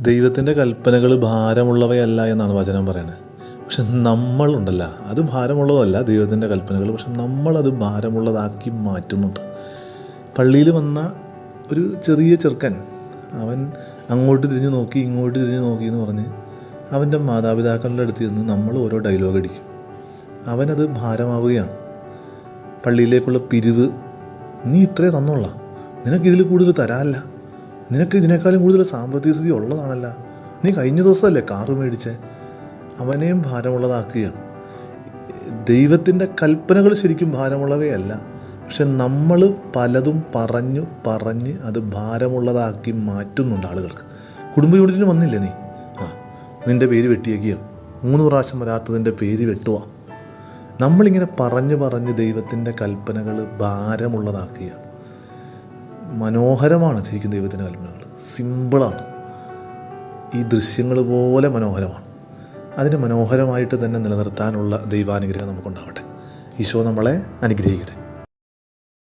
ദൈവത്തിന്റെ കൽപ്പനകൾ ഭാരമുള്ളവയല്ല എന്നാണ് വചനം പറയുന്നത്. പക്ഷെ നമ്മളുണ്ടല്ല. അത് ഭാരമുള്ളതല്ല ദൈവത്തിന്റെ കൽപ്പനകൾ. പക്ഷെ നമ്മളത് ഭാരമുള്ളതാക്കി മാറ്റുന്നുണ്ട്. പള്ളിയിൽ വന്ന ഒരു ചെറിയ ചെറുക്കൻ അവൻ അങ്ങോട്ട് തിരിഞ്ഞു നോക്കി ഇങ്ങോട്ട് തിരിഞ്ഞു നോക്കി എന്ന് പറഞ്ഞ് അവന്റെ മാതാപിതാക്കളുടെ അടുത്ത് നിന്ന് നമ്മൾ ഓരോ ഡയലോഗ് അടിക്കും. അവനത് ഭാരമാവുകയാണ്. പള്ളിയിലേക്കുള്ള പിരിവ് നീ ഇത്രേ തന്നോളാം. നിനക്കിതിൽ കൂടുതൽ തരാനല്ല. നിനക്ക് ഇതിനേക്കാളും കൂടുതൽ സാമ്പത്തിക സ്ഥിതി ഉള്ളതാണല്ല. നീ കഴിഞ്ഞ ദിവസമല്ലേ കാറ് മേടിച്ച്? അവനെയും ഭാരമുള്ളതാക്കുകയാണ്. ദൈവത്തിന്റെ കൽപ്പനകൾ ശരിക്കും ഭാരമുള്ളവയല്ല. പക്ഷെ നമ്മൾ പലതും പറഞ്ഞു പറഞ്ഞ് അത് ഭാരമുള്ളതാക്കി മാറ്റുന്നുണ്ട് ആളുകൾക്ക്. കുടുംബ യൂണിറ്റിന് വന്നില്ലേ നീ? ആ നിന്റെ പേര് വെട്ടിയേക്കുകയാണ്. മൂന്ന് പ്രാവശ്യം വരാത്തതിന്റെ പേര് വെട്ടുക നമ്മളിങ്ങനെ പറഞ്ഞു പറഞ്ഞ് ദൈവത്തിന്റെ കൽപ്പനകൾ ഭാരമുള്ളതാക്കുകയാണ്. മനോഹരമാണ് ശരിക്കും ദൈവത്തിന്റെ കൽപ്പനകൾ. സിമ്പിളാണ്. ഈ ദൃശ്യങ്ങൾ പോലെ മനോഹരമാണ്. അതിനെ മനോഹരമായിട്ട് തന്നെ നിലനിർത്താനുള്ള ദൈവാനുഗ്രഹം നമുക്കുണ്ടാവട്ടെ. ഈശോ നമ്മളെ അനുഗ്രഹിക്കട്ടെ.